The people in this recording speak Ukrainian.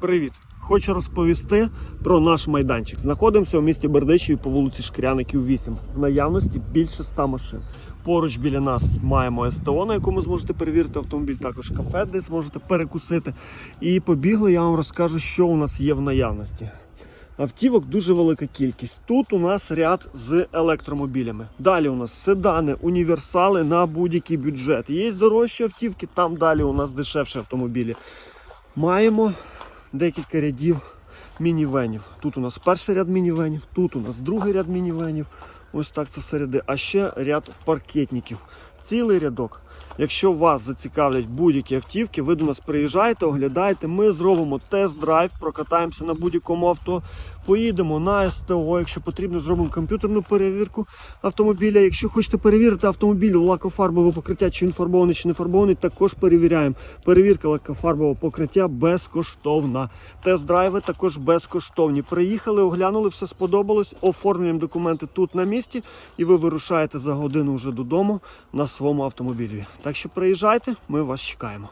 Привіт! Хочу розповісти про наш майданчик. Знаходимося у місті Бердичеві по вулиці Шкіряників 8. В наявності більше 100 машин. Поруч біля нас маємо СТО, на якому зможете перевірити автомобіль, також кафе, де зможете перекусити. І побігли, я вам розкажу, що у нас є в наявності. Автівок дуже велика кількість. Тут у нас ряд з електромобілями. Далі у нас седани, універсали на будь-який бюджет. Є дорожчі автівки, там далі у нас дешевші автомобілі. Маємо декілька рядів мінівенів. Тут у нас перший ряд мінівенів, тут у нас другий ряд мінівенів. Ось так це все ряди. А ще ряд паркетників. Цілий рядок. Якщо вас зацікавлять будь-які автівки, ви до нас приїжджаєте, оглядаєте, ми зробимо тест-драйв, прокатаємося на будь-якому авто, поїдемо на СТО, якщо потрібно, зробимо комп'ютерну перевірку автомобіля. Якщо хочете перевірити автомобіль лакофарбове покриття, чи він фарбований, чи не фарбований, також перевіряємо. Перевірка лакофарбового покриття безкоштовна. Тест-драйви також безкоштовні. Приїхали, оглянули, все сподобалось. Оформлюємо документи тут на місці, і ви вирушаєте за годину вже додому на своєму автомобілі. Так що приїжджайте, ми вас чекаємо.